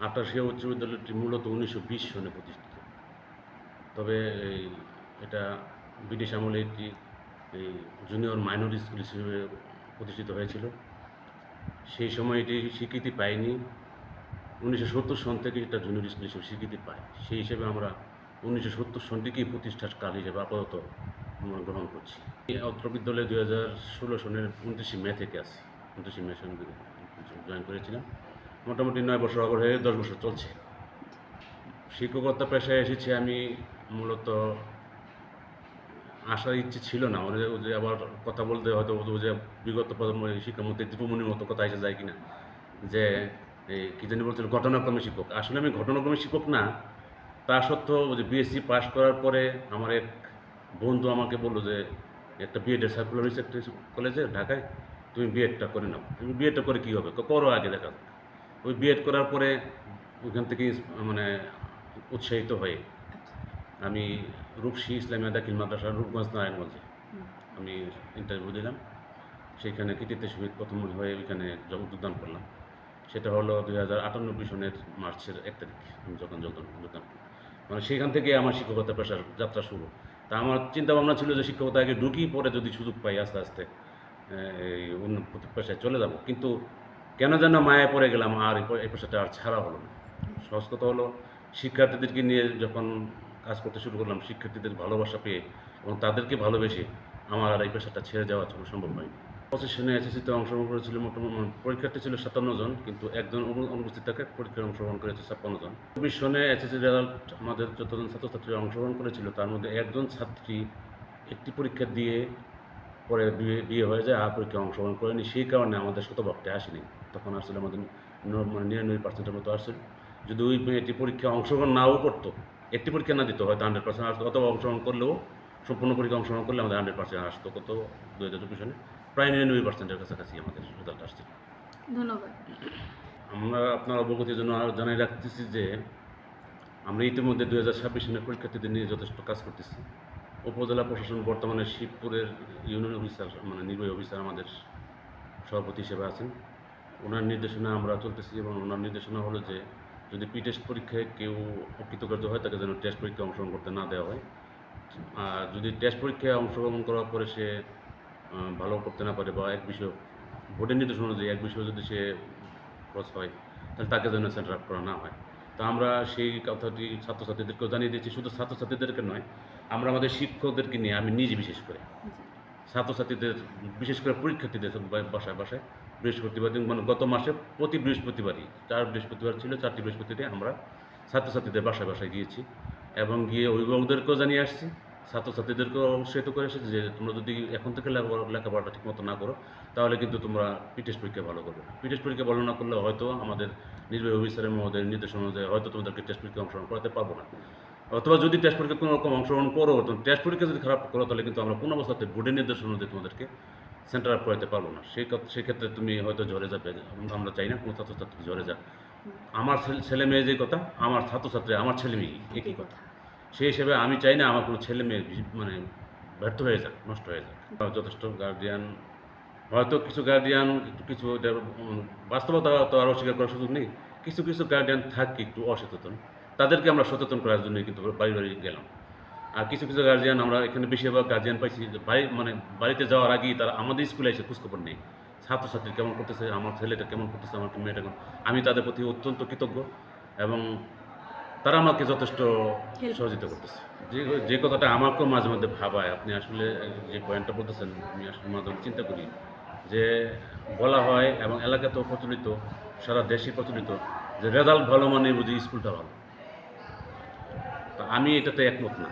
আটাশিয়া উচ্চ বিদ্যালয়টি মূলত উনিশশো বিশ সনে প্রতিষ্ঠিত। তবে এটা ব্রিটিশ আমলে একটি, এই জুনিয়র মাইনর স্কুল হিসেবে প্রতিষ্ঠিত হয়েছিল। সেই সময় এটি স্বীকৃতি পায়নি। উনিশশো সত্তর সন থেকে এটা জুনিয়র স্কুল হিসেবে স্বীকৃতি পায়। সেই হিসেবে আমরা উনিশশো সত্তর সনটিকেই প্রতিষ্ঠার কাল হিসেবে আপাতত আমরা গ্রহণ করছি। এই অত্র বিদ্যালয়ে দুই হাজার ষোলো সনের উনত্রিশে মে থেকে আসি উনত্রিশে মে সনে জয়েন করেছিলাম। মোটামুটি নয় বছর অগর হয়ে দশ বছর চলছে। শিক্ষকতা পেশায় এসেছি আমি মূলত, আসার ইচ্ছে ছিল না। মানে ও যে আবার কথা বলতে হয়তো যে বিগত শিক্ষামন্ত্রী দীপমণির মতো কথা এসে যায় কিনা, যে এই কী জানি বলছিল, ঘটনাক্রমে শিক্ষক। আসলে আমি ঘটনাক্রমে শিক্ষক না, তা সত্ত্বেও যে বিএসসি পাশ করার পরে আমার এক বন্ধু আমাকে বলল যে, একটা বিএডের সার্কুলার হয়েছে কলেজে ঢাকায় তুমি বিএডটা করে নাও। তুমি বিএডটা করে কী হবে? করো আগে দেখা। ওই বিএড করার পরে ওইখান থেকে মানে উৎসাহিত হয়ে। আমি রূপসী ইসলামিয়া দাখিল মাদ্রাসা রূপগঞ্জ নারায়ণগঞ্জে। আমি ইন্টারভিউ দিলাম। সেইখানে কৃতিত্ব সহিত প্রথম হয়ে ওইখানে যোগদান করলাম। সেটা হলো দুই হাজার আটানব্বই সনের মার্চের এক তারিখ। আমি যখন যোগদান যোগদান মানে সেখান থেকে আমার শিক্ষকতা পেশার যাত্রা শুরু। তা আমার চিন্তা ভাবনা ছিল যে শিক্ষকতা আগে ঢুকি পরে যদি সুযোগ পাই আস্তে আস্তে এই অন্য পেশায় চলে যাব। কিন্তু কেন যেন মায়ে পড়ে গেলাম আর এই পেশাটা আর ছাড়া হলো না। সহজ কথা হলো, শিক্ষার্থীদেরকে নিয়ে যখন কাজ করতে শুরু করলাম, শিক্ষার্থীদের ভালোবাসা পেয়ে এবং তাদেরকে ভালোবেসে আমার আর এই পেশাটা ছেড়ে যাওয়া ছিল সম্ভব হয়নি। পঁচিশ সনে এসএসসিতে অংশগ্রহণ করেছিল মোটামুটি পরীক্ষার্থী ছিল সাতান্ন জন, কিন্তু একজন অনুপস্থিত থাকে, পরীক্ষায় অংশগ্রহণ করেছে ছাপ্পান্ন জন। চব্বিশ সনে এসএসসি রেজাল্ট আমাদের যতজন ছাত্রছাত্রী অংশগ্রহণ করেছিল, তার মধ্যে একজন ছাত্রী একটি পরীক্ষা দিয়ে পরে বিয়ে বিয়ে হয়ে যায়, আর পরীক্ষায় অংশগ্রহণ করেনি, সেই কারণে আমাদের শতভাগটা আসেনি। তখন আসলে আমাদের মানে নিরানব্বই পার্সেন্টের মতো আসছিল। যদি ওই মেয়েটি পরীক্ষায় অংশগ্রহণ নাও করতো একটি পরীক্ষা না দিত হয়তো হান্ড্রেড পার্সেন্ট আসতো অথবা অংশগ্রহণ করলেও সম্পূর্ণ পরীক্ষা অংশগ্রহণ করলে আমাদের হান্ড্রেড পার্সেন্ট আসতো কত? দু হাজার চব্বিশ সনে প্রায় নিরানব্বই পার্সেন্টের কাছাকাছি আমাদের রেজাল্ট আসছে ধন্যবাদ। আমরা আপনার অবগতির জন্য আরও জানাই রাখতেছি যে আমরা ইতিমধ্যে দু হাজার ছাব্বিশ সনের পরীক্ষার্থীদের নিয়ে যথেষ্ট কাজ করতেছি। উপজেলা প্রশাসন বর্তমানে শিবপুরের ইউনিয়ন অফিসার মানে নির্বাহী অফিসার আমাদের সভাপতি হিসেবে আছেন। ওনার নির্দেশনা আমরা চলতেছি এবং ওনার নির্দেশনা হলো যে যদি পি টেস্ট পরীক্ষায় কেউ অকৃতকার্য হয় তাকে যেন টেস্ট পরীক্ষায় অংশগ্রহণ করতে না দেওয়া হয়। আর যদি টেস্ট পরীক্ষায় অংশগ্রহণ করার পরে সে ভালো করতে না পারে বা এক বিষয় ভোটের নির্দেশনা অনুযায়ী এক বিষয়ে যদি সে ক্রস হয় তাহলে তাকে যেন সেন্টার আপ করা না হয়। তো আমরা সেই কথাটি ছাত্রছাত্রীদেরকেও জানিয়ে দিয়েছি। শুধু ছাত্রছাত্রীদেরকে নয় আমরা আমাদের শিক্ষকদেরকে নিয়ে আমি নিজে বিশেষ করে ছাত্রছাত্রীদের বিশেষ করে পরীক্ষার্থীদের বাসায় বাসায় বৃহস্পতিবার দিন মানে গত মাসে প্রতি বৃহস্পতিবারই, চার বৃহস্পতিবার ছিল, চারটি বৃহস্পতিতে আমরা ছাত্রছাত্রীদের বাসায় বাসায় গিয়েছি এবং গিয়ে অভিভাবকদেরকেও জানিয়ে আসছি, ছাত্রছাত্রীদেরকেও উৎসাহিত করে এসেছি যে তোমরা যদি এখন থেকে লেখাপড়া লেখাপড়াটা ঠিকমতো না করো, তাহলে কিন্তু তোমরা পিটেস্ট পরীক্ষা ভালো করবে পিটেস্ট পরীক্ষা ভালো না করলে হয়তো আমাদের নির্বাহী অফিসারের মহোদয়ের নির্দেশনা অনুযায়ী হয়তো তোমাদেরকে টেস্ট পরীক্ষা অংশগ্রহণ করাতে পারব না। অথবা যদি টেস্ট পরীক্ষা কোনো রকম অংশগ্রহণ করো টেস্ট পরীক্ষা যদি খারাপ করো, তাহলে কিন্তু আমরা কোনো অবস্থাতে বোর্ডের নির্দেশনা অনুযায়ী তোমাদেরকে সেন্টার আপ করাতে পারব না। সেই সেক্ষেত্রে তুমি হয়তো ঝরে যাবে। আমরা চাই না কোনো ছাত্রছাত্রী ঝরে যাক। আমার ছেলে- মেয়ে যে কথা আমার ছাত্রছাত্রী আমার ছেলে মেয়ে একই কথা। সেই হিসেবে আমি চাই না আমার কোনো ছেলে মেয়ে মানে ব্যর্থ হয়ে যাক নষ্ট হয়ে যাক। যথেষ্ট গার্ডিয়ান হয়তো কিছু গার্ডিয়ান একটু কিছু বাস্তবতা তো আর অস্বীকার করার সুযোগ নেই। কিছু কিছু গার্ডিয়ান থাকে একটু অসচেতন। তাদেরকে আমরা সচেতন করার জন্য কিন্তু বাড়ি বাড়ি গেলাম। আর কিছু কিছু গার্জিয়ান আমরা এখানে বেশিরভাগ গার্জিয়ান পাইছি যে বাড়ি মানে বাড়িতে যাওয়ার আগেই তারা আমাদের স্কুলে এসে খোঁজখবর নেই ছাত্রছাত্রী কেমন করতেছে আমার ছেলেটা কেমন করতেছে আমার মেয়েটা কেমন আমি তাদের প্রতি অত্যন্ত কৃতজ্ঞ এবং তারা আমাকে যথেষ্ট সহযোগিতা করতেছে। যে যে কথাটা আমাকেও মাঝে মধ্যে ভাবায় আপনি আসলে যে পয়েন্টটা বলতেছেন আমি আসলে মাঝে মধ্যে চিন্তা করি যে বলা হয় এবং এলাকাতেও প্রচলিত সারা দেশে প্রচলিত যে রেজাল্ট ভালো মানে বুঝি স্কুলটা ভালো। তা আমি এটাতে একমত না।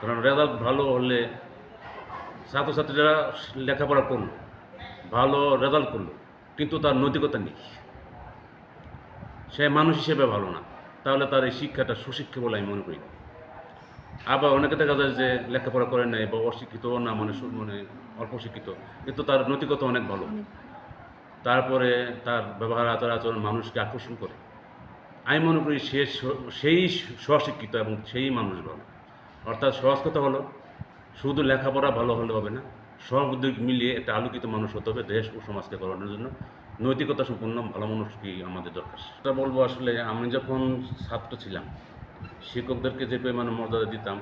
কারণ রেজাল্ট ভালো হলে ছাত্রছাত্রীরা লেখাপড়া করল ভালো রেজাল্ট করল কিন্তু তার নৈতিকতা নেই। সে মানুষ হিসেবে ভালো না তাহলে তার এই শিক্ষাটা সুশিক্ষা বলে আমি মনে করি আবার অনেকে দেখা যায় যে লেখাপড়া করে নাই বা অশিক্ষিত না মানে মানে অল্প শিক্ষিত কিন্তু তার নৈতিকতা অনেক ভালো। তারপরে তার ব্যবহার আচার আচরণ মানুষকে আকর্ষণ করে। আমি মনে করি সে সেই স্বশিক্ষিত এবং সেই মানুষ ভালো। অর্থাৎ সহজ কথা হলো, শুধু লেখাপড়া ভালো হলে হবে না সব উদ্যোগ মিলিয়ে একটা আলোকিত মানুষ হতে হবে দেশ ও সমাজকে করানোর জন্য। নৈতিকতা সম্পন্ন ভালো মানুষকে আমাদের দরকার? সেটা বলব আসলে, আমি যখন ছাত্র ছিলাম, শিক্ষকদেরকে যে পরিমাণে মর্যাদা দিতাম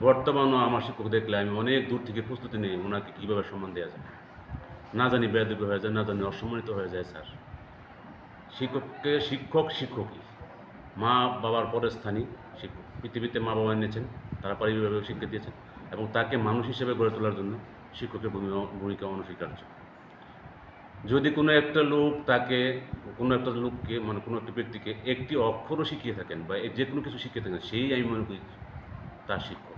বর্তমানেও আমার শিক্ষক দেখলে আমি অনেক দূর থেকে প্রস্তুতি নিই ওনাকে কীভাবে সম্মান দেওয়া যায়। না জানি বেয়াদবি হয়ে যায়, না জানি অসম্মানিত হয়ে যায়, স্যার। শিক্ষককে শিক্ষক শিক্ষকই। মা বাবার পরের শিক্ষক পৃথিবীতে মা বাবা এনেছেন তারা পারিবারিক শিক্ষা দিয়েছেন এবং তাকে মানুষ হিসেবে গড়ে তোলার জন্য শিক্ষকের ভূমিকা- ভূমিকা অনস্বীকার্য। যদি কোনো একটা লোক তাকে কোনো একটা লোককে মানে কোনো একটা ব্যক্তিকে একটি অক্ষরও শিখিয়ে থাকেন বা যে কোনো কিছু শিখিয়ে থাকেন সেই আমি মনে করি তার শিক্ষক।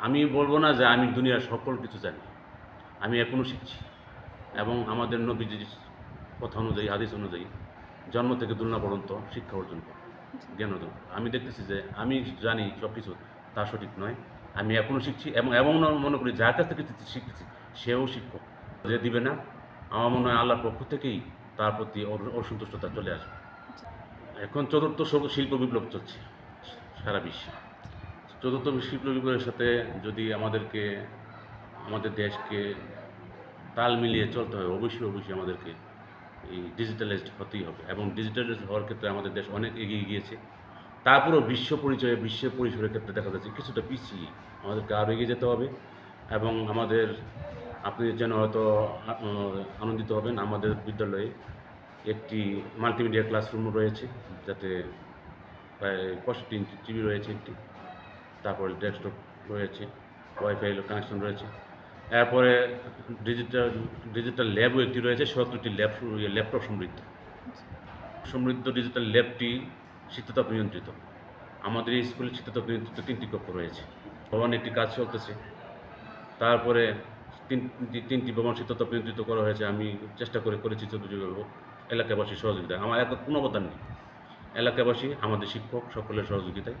আমি বলব না যে আমি দুনিয়ার সকল কিছু জানি আমি এখনও শিখছি এবং আমাদের নবীজির কথা অনুযায়ী হাদিস অনুযায়ী জন্ম থেকে দুলনা পর্যন্ত শিক্ষা অর্জন করা। জ্ঞান অর্জন করা। আমি দেখতেছি যে আমি জানি সব কিছু তা সঠিক নয়। আমি এখনও শিখছি এবং এমন মনে করি, যার কাছ থেকে শিখতেছি সেও শিক্ষক। যে দিবে না, আমার মনে হয় আল্লাহর পক্ষ থেকেই তার প্রতি অসন্তুষ্টতা চলে আসবে। এখন চতুর্থ শিল্প বিপ্লব চলছে সারা বিশ্বে। চতুর্থ শিল্প বিপ্লবের সাথে যদি আমাদেরকে, আমাদের দেশকে তাল মিলিয়ে চলতে হয়, অবশ্যই অবশ্যই আমাদেরকে এই ডিজিটালাইজড হতেই হবে এবং ডিজিটালাইজড হওয়ার ক্ষেত্রে আমাদের দেশ অনেক এগিয়ে গিয়েছে। তারপরেও বিশ্ব পরিচয়ে বিশ্ব পরিসরের ক্ষেত্রে দেখা যাচ্ছে কিছুটা পিছিয়ে আমাদেরকে আরও এগিয়ে যেতে হবে এবং আমাদের, আপনি যেন হয়তো আনন্দিত হবেন, আমাদের বিদ্যালয়ে একটি মাল্টিমিডিয়া ক্লাসরুম রয়েছে, যাতে প্রায় পঁয়ষট্টি ইঞ্চি টিভি রয়েছে একটি, তারপরে ডেস্কটপ রয়েছে ওয়াইফাই কানেকশন রয়েছে। এরপরে ডিজিটাল ডিজিটাল ল্যাবও একটি রয়েছে, সত্তরটি ল্যাব ল্যাপটপ সমৃদ্ধ। সমৃদ্ধ ডিজিটাল ল্যাবটি শীততাপ নিয়ন্ত্রিত। আমাদের এই স্কুলে শীততাপ নিয়ন্ত্রিত তিনটি কক্ষ রয়েছে। ভবন একটি কাজ চলতেছে। তারপরে তিন, তিন- তিনটি ভবন শীততাপ নিয়ন্ত্রিত করা হয়েছে। আমি চেষ্টা করে করেছি চতুর্যোগ এলাকাবাসীর সহযোগিতায় আমার একক কোনো অবদান নেই। এলাকাবাসী, আমাদের শিক্ষক সকলের সহযোগিতায়।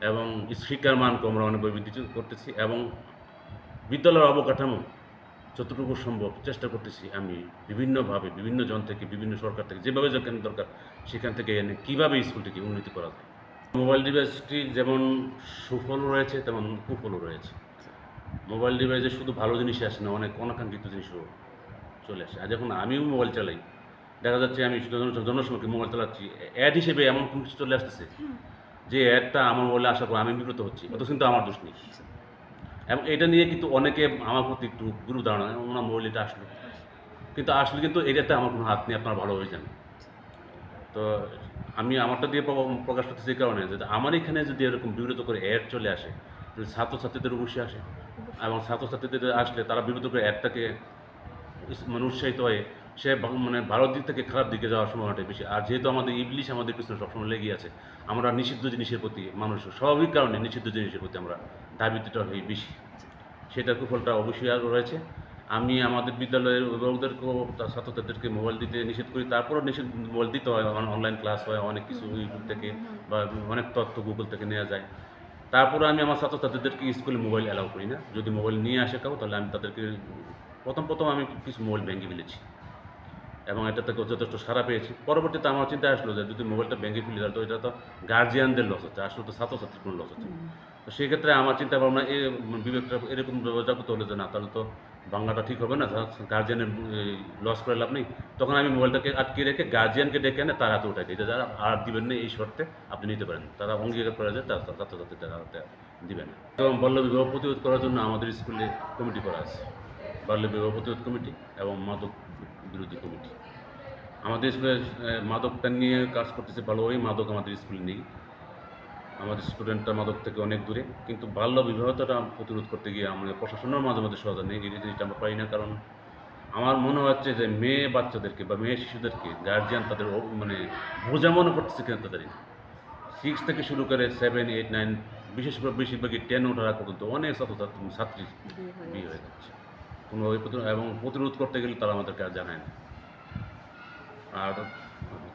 এবং শিক্ষার মানকে আমরা অনেক বৃদ্ধি করতেছি। এবং বিদ্যালয়ের অবকাঠামো যতটুকু সম্ভব চেষ্টা করতেছি আমি বিভিন্নভাবে বিভিন্ন জন থেকে বিভিন্ন সরকার থেকে যেভাবে যেখানে দরকার সেখান থেকে এনে কীভাবে স্কুলটিকে উন্নতি করা যায়। মোবাইল ডিভাইসটি যেমন সুফলও রয়েছে তেমন কুফলও রয়েছে। মোবাইল ডিভাইসে শুধু ভালো জিনিসই আসে না অনেক অনাকাঙ্ক্ষিত জিনিসও চলে আসে। আর যখন আমিও মোবাইল চালাই দেখা যাচ্ছে আমি জন- মোবাইল চালাচ্ছি অ্যাড হিসেবে এমন কোনো কিছু চলে আসতেছে যে অ্যাডটা আমার মোবাইলে আসার পর আমি বিব্রত হচ্ছি অত কিন্তু আমার দোষ নেই। এবং এটা নিয়ে কিন্তু অনেকে আমার প্রতি একটু গুরু ধারণা ওনার মোবাইল এটা আসলো। কিন্তু আসলে কিন্তু এটাতে আমার কোনো হাত নেই, আপনারা ভালো হয়ে যান তো আমি আমারটা দিয়ে প্রকাশ করতেছি এই কারণে যে আমার এখানে যদি এরকম বিব্রত করে অ্যাড চলে আসে তাহলে ছাত্রছাত্রীদের অবশ্যই আসে, এবং ছাত্রছাত্রীদের আসলে তারা বিব্রত করে অ্যাডটাকে মানে উৎসাহিত হয়ে, সে মানে ভালো দিক থেকে খারাপ দিকে যাওয়ার সম্ভাবনাটাই বেশি। আর যেহেতু আমাদের ইবলিশ আমাদের পিছনে সবসময় লেগে আছে, আমরা নিষিদ্ধ জিনিসের প্রতি মানুষ, স্বাভাবিক কারণে নিষিদ্ধ জিনিসের প্রতি আমরা দাবিতটা হই বেশি। সেটার কুফলটা অবশ্যই আর রয়েছে। আমি আমাদের বিদ্যালয়ের অভিভাবকদেরকেও তার ছাত্রছাত্রীদেরকে মোবাইল দিতে নিষেধ করি। তারপরও নিষেধ মোবাইল দিতে হয়। অনলাইন ক্লাস হয় অনেক কিছু ইউটিউব থেকে বা অনেক তথ্য গুগল থেকে নেওয়া যায়। তারপরে আমি আমার ছাত্রছাত্রীদেরকে স্কুলে মোবাইল অ্যালাউ করি না। যদি মোবাইল নিয়ে আসে কেউ তাহলে আমি তাদেরকে প্রথম প্রথম আমি কিছু মোবাইল ভেঙে ফেলেছি। এবং এটা থেকে যথেষ্ট সারা পেয়েছি। পরবর্তীতে আমার চিন্তা আসলো যে যদি মোবাইলটা ভেঙে ফেলি তাহলে তো এটা তো গার্জিয়ানদের লস হচ্ছে। আসলে তো ছাত্রছাত্রীর কোনো লস হচ্ছে। তো সেক্ষেত্রে আমার চিন্তা ভাবনা এ, বিবেকটা এরকম করতে হলে যে না, তাহলে তো বাংলাটা ঠিক হবে না গার্জিয়ানের লস করে লাভ নেই। তখন আমি মোবাইলটাকে আটকে রেখে গার্জিয়ানকে ডেকে এনে তার হাতে উঠাই দিই। যারা আর দিবেন না এই শর্তে আপনি নিতে পারেন। তারা অঙ্গীকার করে যে তার ছাত্রছাত্রীদের হাতে দিবেন না। এবং বাল্য বিবাহ প্রতিরোধ করার জন্য আমাদের স্কুলে কমিটি করা আছে। বাল্য বিবাহ প্রতিরোধ কমিটি এবং মাদক বিরোধী কমিটি। আমাদের স্কুলে মাদকটা নিয়ে কাজ করতেছে ভালো ওই মাদক আমাদের স্কুলে নেই। আমাদের স্টুডেন্টরা মাদক থেকে অনেক দূরে। কিন্তু বাল্য বিবাহতাটা প্রতিরোধ করতে গিয়ে আমাদের প্রশাসনের মাঝে মাঝে সহায়তা নেই এই জিনিসটা আমরা পাই না। কারণ আমার মনে হচ্ছে যে মেয়ে বাচ্চাদেরকে বা মেয়ে শিশুদেরকে গার্জিয়ান তাদের মানে বোঝা মনে করতেছে কেন তাদের। সিক্স থেকে শুরু করে সেভেন এইট নাইন বিশেষ করে বেশিরভাগই টেন ওঠার পর্যন্ত অনেক ছাত্রছাত্রী ছাত্রী বিয়ে হয়ে যাচ্ছে। কোনো ওই এবং প্রতিরোধ করতে গেলে তারা আমাদেরকে আর জানায় না। আর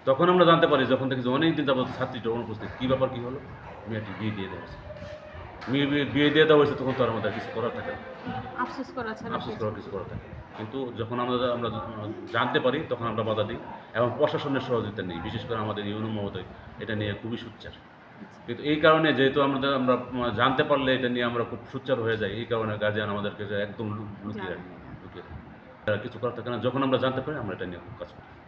তখন আমরা জানতে পারি যখন দেখি যে অনেক দিন যাবত ছাত্রীটা অনুপস্থিত কী ব্যাপার কী হলো? মেয়েটি বিয়ে দিয়ে দেওয়া হয়েছে। মেয়ে বিয়ে- দিয়ে দেওয়া হয়েছে তখন তো আর আমাদের কিছু করার থাকে না। আফসোস করার কিছু করার থাকে। কিন্তু যখন আমরা আমরা জানতে পারি তখন আমরা বাধা দিই এবং প্রশাসনের সহযোগিতা নেই। বিশেষ করে আমাদের ইউনো মহোদয় এটা নিয়ে খুবই সুচ্চার। কিন্তু এই কারণে যেহেতু আমাদের আমরা জানতে পারলে এটা নিয়ে আমরা খুব সুচ্চার হয়ে যাই। এই কারণে গার্জিয়ান আমাদেরকে একদম লুকিয়ে রাখে। লুকিয়ে রাখে। কিছু করার থাকে না। যখন আমরা জানতে পারি আমরা এটা নিয়ে খুব কাজ করি।